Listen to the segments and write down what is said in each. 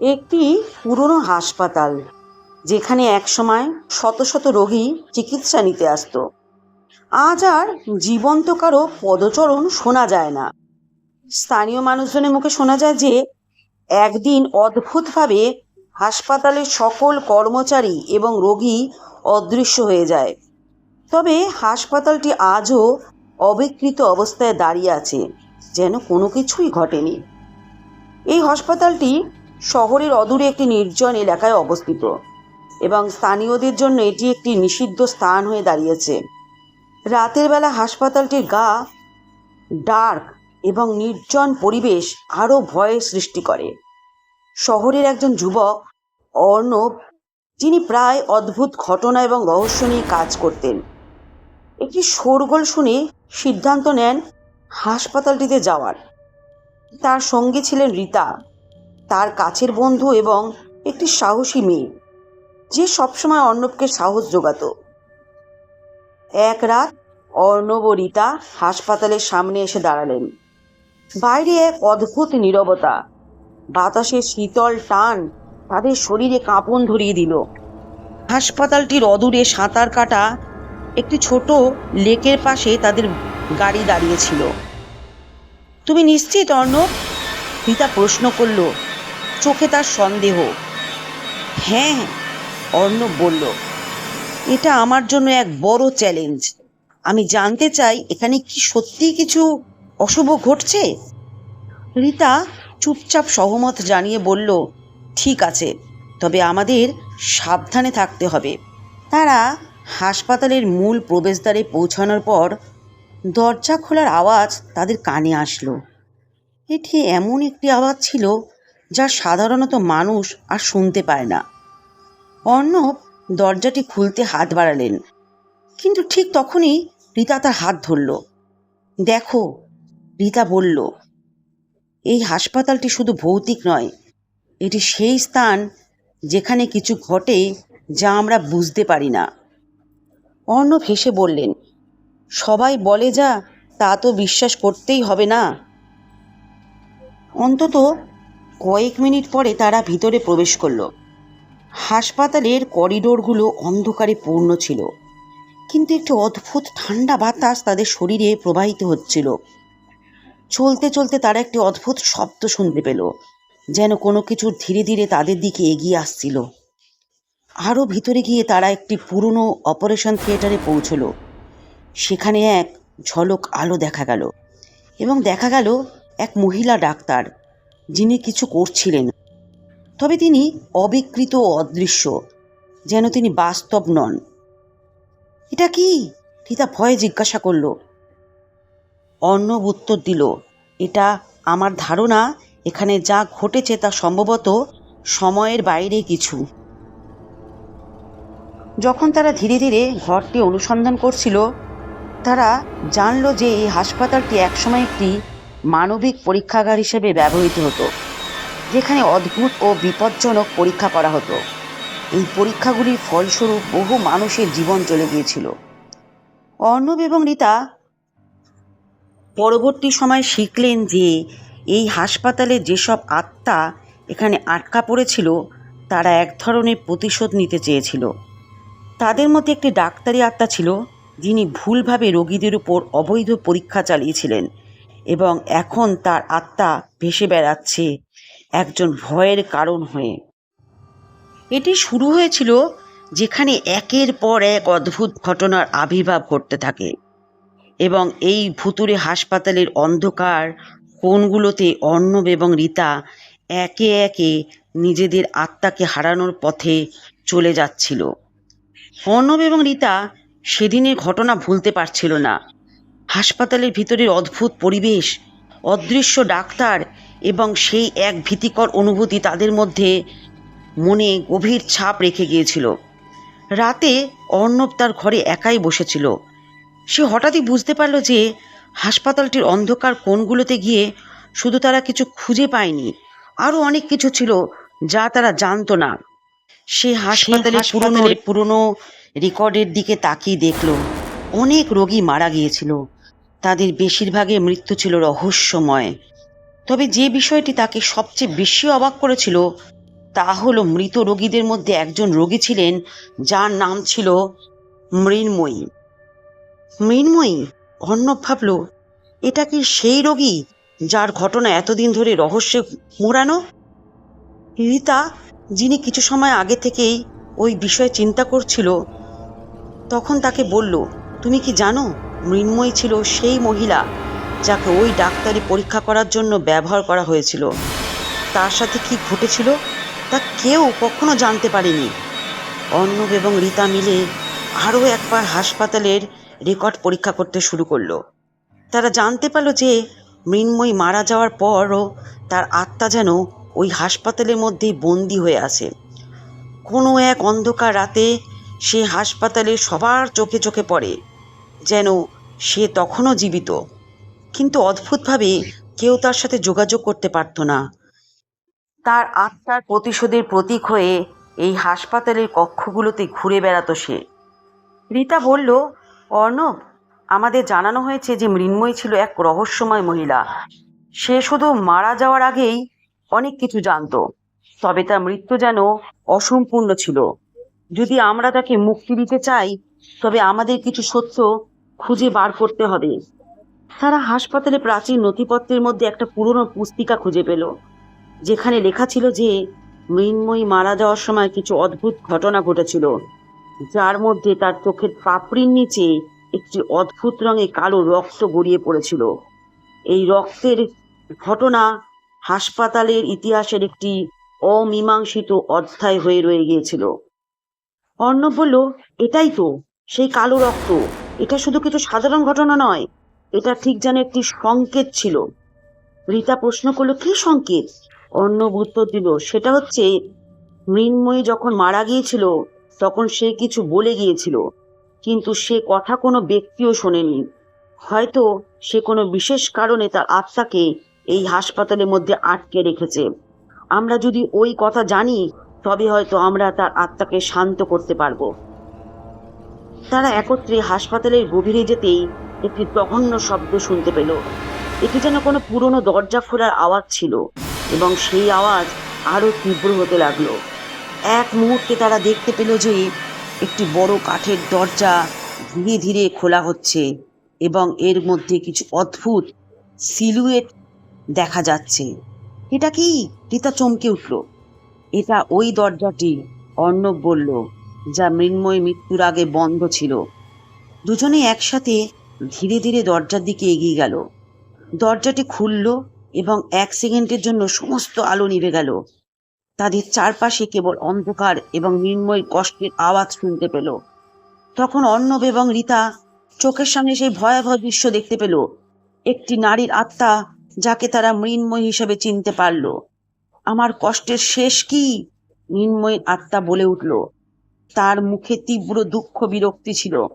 একটি পুরনো হাসপাতাল, যেখানে একসময় শত শত রোগী চিকিৎসা নিতে আসতো। আজ আর জীবন্ত কারও পদচরণ শোনা যায় না। স্থানীয় মানুষজনের মুখে শোনা যায় যে, একদিন অদ্ভুতভাবে হাসপাতালের সকল কর্মচারী এবং রোগী অদৃশ্য হয়ে যায়। তবে হাসপাতালটি আজও অবিকৃত অবস্থায় দাঁড়িয়ে আছে, যেন কোনো কিছুই ঘটেনি। এই হাসপাতালটি শহরের অদূরে একটি নির্জন এলাকায় অবস্থিত এবং স্থানীয়দের জন্য এটি একটি নিষিদ্ধ স্থান হয়ে দাঁড়িয়েছে। রাতের বেলা হাসপাতালটির গা ডার্ক এবং নির্জন পরিবেশ আরও ভয়ের সৃষ্টি করে। শহরের একজন যুবক, অর্ণব, যিনি প্রায় অদ্ভুত ঘটনা এবং রহস্য নিয়ে কাজ করতেন। একটি শোরগোল শুনে সিদ্ধান্ত নেন হাসপাতালটিতে যাওয়ার। তার সঙ্গে ছিলেন রীতা। তার কাছের বন্ধু এবং একটি সাহসী মেয়ে, যে সবসময় অর্ণবকে সাহস যোগাতো। এক রাত অর্ণব ও রীতা হাসপাতালের সামনে এসে দাঁড়ালেন। বাইরে এক অদ্ভুত নীরবতা বাতাসের শীতল টান তাদের শরীরে কাঁপন ধরিয়ে দিল। হাসপাতালটির অদূরে সাঁতার কাটা একটি ছোট লেকের পাশে তাদের গাড়ি দাঁড়িয়েছিল তুমি নিশ্চিত, অর্ণব? রীতা প্রশ্ন করল। চোখে তার সন্দেহ। হ্যাঁ অর্ণব বলল, এটা আমার জন্য এক বড় চ্যালেঞ্জ। আমি জানতে চাই এখানে কি সত্যিই কিছু অশুভ ঘটছে? রীতা চুপচাপ সহমত জানিয়ে বলল, ঠিক আছে, তবে আমাদের সাবধানে থাকতে হবে। তারা হাসপাতালের মূল প্রবেশদ্বারে পৌঁছানোর পর দরজা খোলার আওয়াজ তাদের কানে আসলো। এটি এমন একটি আওয়াজ ছিল যা সাধারণত মানুষ আর শুনতে পায় না। অর্ণব দরজাটি খুলতে হাত বাড়ালেন, কিন্তু ঠিক তখনই রীতা তার হাত ধরল। দেখো, রীতা বলল, এই হাসপাতালটি শুধু ভৌতিক নয়, এটি সেই স্থান যেখানে কিছু ঘটে যা আমরা বুঝতে পারি না। অর্ণব হেসে বললেন, সবাই বলে যা, তা তো বিশ্বাস করতেই হবে না? অন্তত কয়েক মিনিট পরে তারা ভিতরে প্রবেশ করল। হাসপাতালের করিডোরগুলো অন্ধকারে পূর্ণ ছিল। কিন্তু একটি অদ্ভুত ঠান্ডা বাতাস তাদের শরীরে প্রবাহিত হচ্ছিল। চলতে চলতে তারা একটি অদ্ভুত শব্দ শুনতে পেল, যেন কোনো কিছু ধীরে ধীরে তাদের দিকে এগিয়ে আসছিল। আরও ভিতরে গিয়ে তারা একটি পুরনো অপারেশন থিয়েটারে পৌঁছলো। সেখানে এক ঝলক আলো দেখা গেল এবং দেখা গেল এক মহিলা ডাক্তার। যিনি কিছু করছিলেন। তবে তিনি অবিকৃত অদৃশ্য, যেন তিনি বাস্তব নন। এটা কি? রীতা ভয়ে জিজ্ঞাসা করল। অর্ণব উত্তর দিল, এটা আমার ধারণা, এখানে যা ঘটেছে তা সম্ভবত সময়ের বাইরে কিছু। যখন তারা ধীরে ধীরে ঘরটি অনুসন্ধান করছিল, তারা জানল যে এই হাসপাতালটি একসময় একটি মানবিক পরীক্ষাগার হিসেবে ব্যবহৃত হতো, যেখানে অদ্ভুত ও বিপজ্জনক পরীক্ষা করা হতো। এই পরীক্ষাগুলির ফলস্বরূপ বহু মানুষের জীবন চলে গিয়েছিল। অর্ণব এবং রীতা পরবর্তী সময় শিখলেন যে, এই হাসপাতালে যেসব আত্মা এখানে আটকা পড়েছিল, তারা এক ধরনের প্রতিশোধ নিতে চেয়েছিল। তাদের মধ্যে একটি ডাক্তারি আত্মা ছিল, যিনি ভুলভাবে রোগীদের উপর অবৈধ পরীক্ষা চালিয়েছিলেন। এবং এখন তার আত্মা ভেসে বেড়াচ্ছে একজন ভয়ের কারণ হয়ে। এটি শুরু হয়েছিল যেখানে একের পর এক অদ্ভুত ঘটনার আবির্ভাব ঘটতে থাকে এবং এই ভুতুরে হাসপাতালের অন্ধকার কোণগুলোতে অর্ণব এবং রীতা একে একে নিজেদের আত্মাকে হারানোর পথে চলে যাচ্ছিল। অর্ণব এবং রীতা সেদিনের ঘটনা ভুলতে পারছিল না। হাসপাতালের ভিতরের অদ্ভুত পরিবেশ অদৃশ্য ডাক্তার এবং সেই এক ভীতিকর অনুভূতি তাদের মধ্যে মনে গভীর ছাপ রেখে গিয়েছিল। রাতে অর্ণব তার ঘরে একাই বসেছিল। সে হঠাৎই বুঝতে পারল যে হাসপাতালটির অন্ধকার কোণগুলোতে গিয়ে শুধু তারা কিছু খুঁজে পায়নি আরও অনেক কিছু ছিল যা তারা জানতো না। সে হাসপাতালের পুরনো পুরনো রেকর্ডের দিকে তাকিয়ে দেখল অনেক রোগী মারা গিয়েছিল। তাদের বেশিরভাগের মৃত্যু ছিল রহস্যময়। তবে যে বিষয়টি তাকে সবচেয়ে বেশি অবাক করেছিল, তা হলো মৃত রোগীদের মধ্যে একজন রোগী ছিলেন, যার নাম ছিল মৃন্ময়ী। মৃন্ময়ী, অর্ণব ভাবল, এটা কি সেই রোগী যার ঘটনা এতদিন ধরে রহস্যে মোড়ানো? রীতা, যিনি কিছু সময় আগে থেকেই ওই বিষয়ে চিন্তা করছিল, তখন তাকে বলল, তুমি কি জানো মৃন্ময়ী ছিল সেই মহিলা যাকে ওই ডাক্তারি পরীক্ষা করার জন্য ব্যবহার করা হয়েছিল। তার সাথে কি ঘটেছিল তা কেউ কখনো জানতে পারেনি। অর্ণব এবং রীতা মিলে আরও একবার হাসপাতালের রেকর্ড পরীক্ষা করতে শুরু করল। তারা জানতে পারল যে মৃন্ময়ী মারা যাওয়ার পরও তার আত্মা যেন ওই হাসপাতালের মধ্যেই বন্দি হয়ে আছে। কোনো এক অন্ধকার রাতে সে হাসপাতালে সবার চোখে চোখে পড়ে। যেন সে তখনও জীবিত। কিন্তু অদ্ভুতভাবে কেউ তার সাথে যোগাযোগ করতে পারত না। তার আত্মার প্রতিশোধের প্রতীক হয়ে এই হাসপাতালের কক্ষগুলোতে ঘুরে বেড়াতো সে। রীতা বলল, অর্ণব, আমাদের জানানো হয়েছে যে মৃন্ময়ী ছিল এক রহস্যময় মহিলা। সে শুধু মারা যাওয়ার আগেই অনেক কিছু জানতো, তবে তার মৃত্যু যেন অসম্পূর্ণ ছিল। যদি আমরা তাকে মুক্তি দিতে চাই, তবে আমাদের কিছু সত্য খুঁজে বার করতে হবে। তারা হাসপাতালে প্রাচীন নথিপত্রের মধ্যে একটা পুরনো পুস্তিকা খুঁজে পেল, যেখানে লেখা ছিল যে, মৃন্ময়ী মারা যাওয়ার সময় কিছু অদ্ভুত ঘটনা ঘটেছিল, যার মধ্যে তার চোখের পাপড়ির নিচে একটি অদ্ভুত রঙে কালো রক্ত গড়িয়ে পড়েছিল। এই রক্তের ঘটনা হাসপাতালের ইতিহাসের একটি অমীমাংসিত অধ্যায় হয়ে রয়ে গিয়েছিল। অর্ণব বলল, এটাই তো, সেই কালো রক্ত। এটা শুধু কিছু সাধারণ ঘটনা নয়, এটা ঠিক যেন একটি সংকেত ছিল। রীতা প্রশ্ন করল, কি সংকেত? অর্ণব উত্তর দিল, সেটা হচ্ছে, মৃন্ময়ী যখন মারা গিয়েছিল, তখন সে কিছু বলে গিয়েছিল, কিন্তু সে কথা কোনো ব্যক্তিও শোনেনি। হয়তো সে কোনো বিশেষ কারণে তার আত্মাকে এই হাসপাতালের মধ্যে আটকে রেখেছে। আমরা যদি ওই কথা জানি, তবে হয়তো আমরা তার আত্মাকে শান্ত করতে পারব। তারা একত্রে হাসপাতালের গভীরে যেতেই একটি জঘন্য শব্দ শুনতে পেল। এটি যেন কোনো পুরনো দরজা খোলার আওয়াজ ছিল এবং সেই আওয়াজ আরও তীব্র হতে লাগল। এক মুহূর্তে তারা দেখতে পেল যে একটি বড় কাঠের দরজা ধীরে ধীরে খোলা হচ্ছে এবং এর মধ্যে কিছু অদ্ভুত সিলুয়েট দেখা যাচ্ছে। এটা কি? রীতা চমকে উঠল। এটা ওই দরজাটি, অর্ণব বলল। যা মৃন্ময় মৃত্যুর আগে বন্ধ ছিল। দুজনে একসাথে ধীরে ধীরে দরজার দিকে এগিয়ে গেল। দরজাটি খুলল এবং এক সেকেন্ডের জন্য সমস্ত আলো নিভে গেল। তাদের চারপাশে কেবল অন্ধকার এবং মৃন্ময় কষ্টের আওয়াজ শুনতে পেল। তখন অর্ণব এবং রীতা চোখের সামনে সেই ভয়াবহ দৃশ্য দেখতে পেল। একটি নারীর আত্মা যাকে তারা মৃন্ময় হিসেবে চিনতে পারল। আমার কষ্টের শেষ কি? মৃন্ময়ের আত্মা বলে উঠল। তার মুখে তীব্র দুঃখ বিরক্তি ছিল।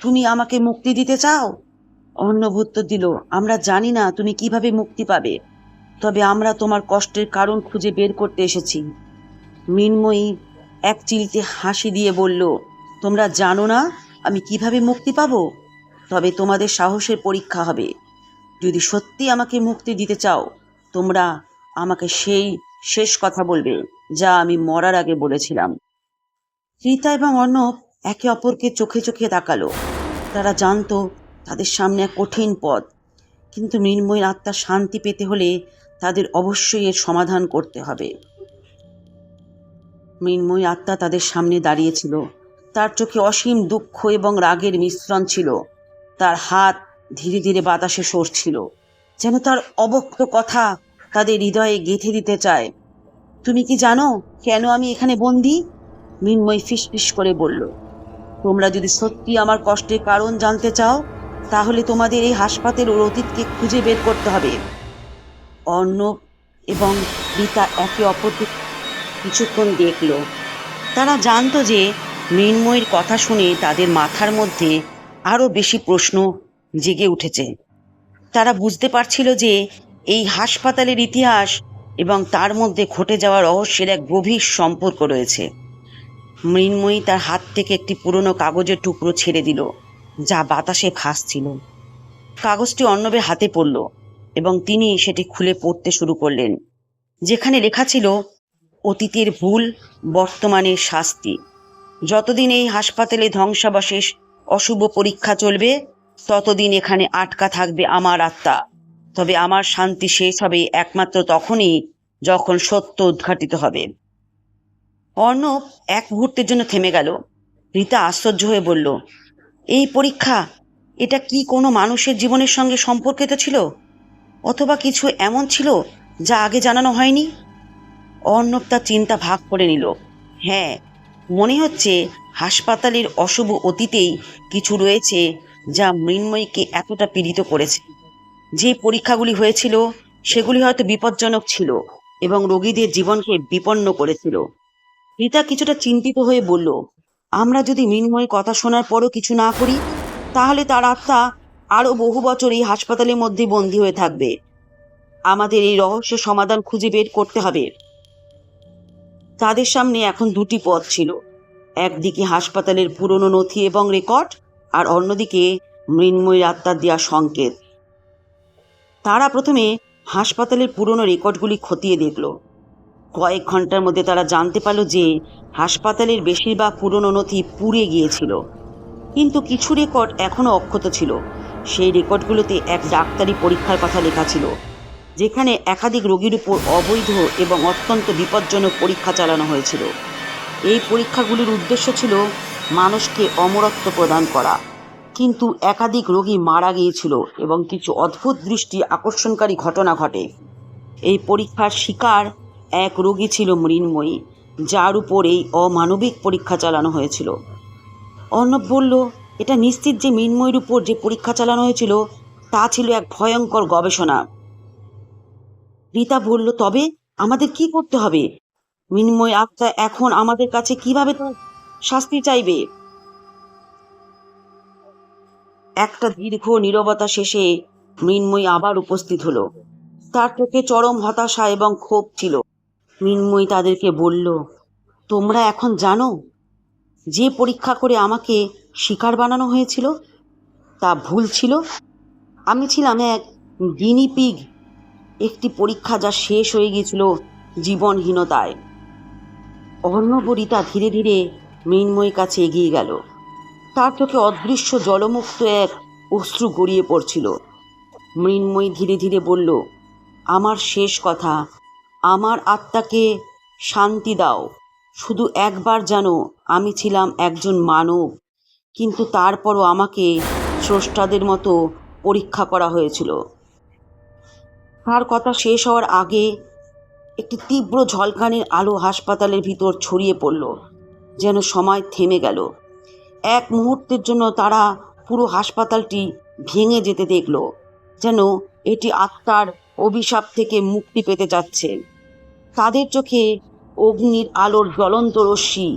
তুমি আমাকে মুক্তি দিতে চাও? উত্তর দিল, আমরা জানি না তুমি কীভাবে মুক্তি পাবে। তবে আমরা তোমার কষ্টের কারণ খুঁজে বের করতে এসেছি। মৃন্ময়ী এক চিলতে হাসি দিয়ে বলল, তোমরা জানো না আমি কীভাবে মুক্তি পাবো? তবে তোমাদের সাহসের পরীক্ষা হবে। যদি সত্যি আমাকে মুক্তি দিতে চাও, তোমরা আমাকে সেই শেষ কথা বলবে, যা আমি মরার আগে বলেছিলাম। রীতা এবং অর্ণব একে অপরকে চোখে চোখে তাকালো। তারা জানতো তাদের সামনে এক কঠিন পথ, কিন্তু মৃন্ময়ের আত্মার শান্তি পেতে হলে তাদের অবশ্যই এর সমাধান করতে হবে। মৃন্ময় আত্মা তাদের সামনে দাঁড়িয়েছিল তার চোখে অসীম দুঃখ এবং রাগের মিশ্রণ ছিল। তার হাত ধীরে ধীরে বাতাসে সরছিল, যেন তার অবক্ত কথা তাদের হৃদয়ে গেঁথে দিতে চায়। তুমি কি জানো কেন আমি এখানে বন্দি? মৃন্ময় ফিসফিস করে বলল, তোমরা যদি সত্যি আমার কষ্টের কারণ জানতে চাও, তাহলে তোমাদের এই হাসপাতালের অতীতকে খুঁজে বের করতে হবে। অর্ণব এবং রীতা একে অপরকে কিছুক্ষণ দেখল। তারা জানতো যে মৃন্ময়ের কথা শুনে তাদের মাথার মধ্যে আরও বেশি প্রশ্ন জেগে উঠেছে। তারা বুঝতে পারছিল যে এই হাসপাতালের ইতিহাস এবং তার মধ্যে ঘটে যাওয়া রহস্যের এক গভীর সম্পর্ক রয়েছে। মৃন্ময়ী তার হাত থেকে একটি পুরনো কাগজের টুকরো ছেড়ে দিল, যা বাতাসে ভাসছিল। কাগজটি অর্ণবের হাতে পড়ল এবং তিনি সেটি খুলে পড়তে শুরু করলেন, যেখানে লেখা ছিল, অতীতের ভুল বর্তমানের শাস্তি। যতদিন এই হাসপাতালে ধ্বংসাবশেষ, অশুভ পরীক্ষা চলবে, ততদিন এখানে আটকা থাকবে আমার আত্মা। তবে আমার শান্তি শেষ হবে একমাত্র তখনই, যখন সত্য উদ্ঘাটিত হবে। অর্ণব এক মুহূর্তের জন্য থেমে গেল। রীতা আশ্চর্য হয়ে বলল, এই পরীক্ষা, এটা কি কোনো মানুষের জীবনের সঙ্গে সম্পর্কিত ছিল? অথবা কিছু এমন ছিল যা আগে জানানো হয়নি? অর্ণব তার চিন্তা ভাগ করে নিল। হ্যাঁ মনে হচ্ছে হাসপাতালের অশুভ অতীতেই কিছু রয়েছে যা মৃন্ময়ীকে এতটা পীড়িত করেছে। যে পরীক্ষাগুলি হয়েছিল, সেগুলি হয়তো বিপজ্জনক ছিল এবং রোগীদের জীবনকে বিপন্ন করেছিল। রীতা কিছুটা চিন্তিত হয়ে বলল, আমরা যদি মৃন্ময়ী কথা শোনার পরও কিছু না করি, তাহলে তার আত্মা আরও বহু বছর এই হাসপাতালের মধ্যে বন্দী হয়ে থাকবে। আমাদের এই রহস্য সমাধান খুঁজে বের করতে হবে। তাদের সামনে এখন দুটি পথ ছিল, একদিকে হাসপাতালের পুরনো নথি এবং রেকর্ড, আর অন্যদিকে মৃন্ময়ী আত্মার দেওয়া সংকেত। তারা প্রথমে হাসপাতালের পুরনো রেকর্ডগুলি খতিয়ে দেখল। কয়েক ঘণ্টার মধ্যে তারা জানতে পারল যে হাসপাতালের বেশিরভাগ পুরনো নথি পুড়ে গিয়েছিল। কিন্তু কিছু রেকর্ড এখনও অক্ষত ছিল। সেই রেকর্ডগুলোতে এক ডাক্তারি পরীক্ষার কথা লেখা ছিল, যেখানে একাধিক রোগীর উপর অবৈধ এবং অত্যন্ত বিপজ্জনক পরীক্ষা চালানো হয়েছিল। এই পরীক্ষাগুলির উদ্দেশ্য ছিল মানুষকে অমরত্ব প্রদান করা। কিন্তু একাধিক রোগী মারা গিয়েছিল এবং কিছু অদ্ভুত দৃষ্টি আকর্ষণকারী ঘটনা ঘটে। এই পরীক্ষার শিকার এক রোগী ছিল মৃন্ময়ী, যার উপর এই অমানবিক পরীক্ষা চালানো হয়েছিল। অর্ণব বলল, এটা নিশ্চিত যে মৃন্ময়ীর উপর যে পরীক্ষা চালানো হয়েছিল, তা ছিল এক ভয়ঙ্কর গবেষণা। রীতা বলল, তবে আমাদের কি করতে হবে? মৃন্ময় আত্মা এখন আমাদের কাছে কীভাবে তার শাস্তি চাইবে? একটা দীর্ঘ নীরবতা শেষে মৃন্ময়ী আবার উপস্থিত হলো। তার চোখে চরম হতাশা এবং ক্ষোভ ছিল। মৃন্ময়ী তাদেরকে বলল, তোমরা এখন জানো যে পরীক্ষা করে আমাকে শিকার বানানো হয়েছিল? তা ভুল ছিল। আমি ছিলাম এক গিনিপিগ একটি পরীক্ষা যা শেষ হয়ে গিয়েছিল জীবনহীনতায়। অর্ণবরিতা ধীরে ধীরে মৃন্ময়ীর কাছে এগিয়ে গেল। তার চোখে অদৃশ্য জলমুক্ত এক অশ্রু গড়িয়ে পড়ছিল। মৃন্ময়ী ধীরে ধীরে বলল, আমার শেষ কথা আমার আত্মাকে শান্তি দাও। শুধু একবার জানো, আমি ছিলাম একজন মানব। কিন্তু তারপরও আমাকে স্রষ্টাদের মতো পরীক্ষা করা হয়েছিল। তার কথা শেষ হওয়ার আগে একটি তীব্র ঝলকানির আলো হাসপাতালের ভিতর ছড়িয়ে পড়ল, যেন সময় থেমে গেল। এক মুহূর্তের জন্য তারা পুরো হাসপাতালটি ভেঙে যেতে দেখল, যেন এটি আত্মার অভিশাপ থেকে মুক্তি পেতে যাচ্ছে। তাদের চোখে অগ্নির আলোর জ্বলন্ত রশ্মি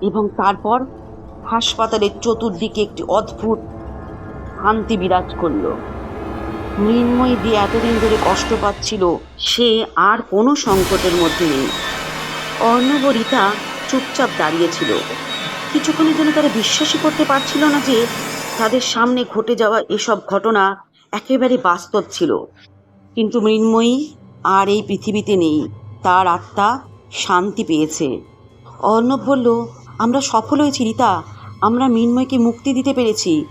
এবং তারপর হাসপাতালের চতুর্দিকে একটি অদ্ভুত শান্তি বিরাজ করল। মৃন্ময়ী দিয়ে এতদিন ধরে কষ্ট পাচ্ছিল, সে আর কোনো সংকটের মধ্যে নেই। অর্ণব রীতা চুপচাপ দাঁড়িয়েছিল কিছুক্ষণের জন্য তারা বিশ্বাসই করতে পারছিল না যে তাদের সামনে ঘটে যাওয়া এসব ঘটনা একেবারে বাস্তব ছিল। কিন্তু মৃন্ময়ী আর এই পৃথিবীতে নেই। তার আত্মা শান্তি পেয়েছে। অর্ণব বলল, আমরা সফল হয়েছি, রীতা। আমরা মৃন্ময়কে মুক্তি দিতে পেরেছি।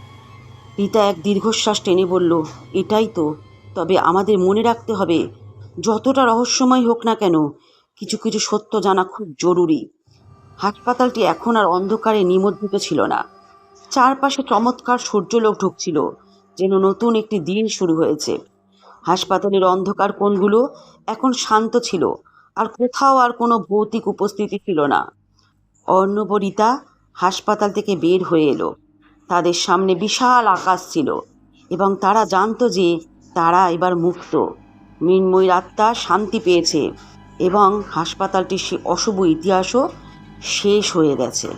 রীতা এক দীর্ঘশ্বাস টেনে বলল, এটাই তো। তবে আমাদের মনে রাখতে হবে, যতটা রহস্যময় হোক না কেন, কিছু কিছু সত্য জানা খুব জরুরি। হাসপাতালটি এখন আর অন্ধকারে নিমজ্জিত ছিল না। চারপাশে চমৎকার সূর্যলোক ঢুকছিল, যেন নতুন একটি দিন শুরু হয়েছে। হাসপাতালের অন্ধকার কোণগুলো এখন শান্ত ছিল, আর কোথাও আর কোনো ভৌতিক উপস্থিতি ছিল না। অর্ণবরিতা হাসপাতাল থেকে বের হয়ে এলো। তাদের সামনে বিশাল আকাশ ছিল, এবং তারা জানতো যে তারা এবার মুক্ত। মৃন্ময়ীর আত্মা শান্তি পেয়েছে, এবং হাসপাতালটির সে অশুভ ইতিহাসও শেষ হয়ে গেছে।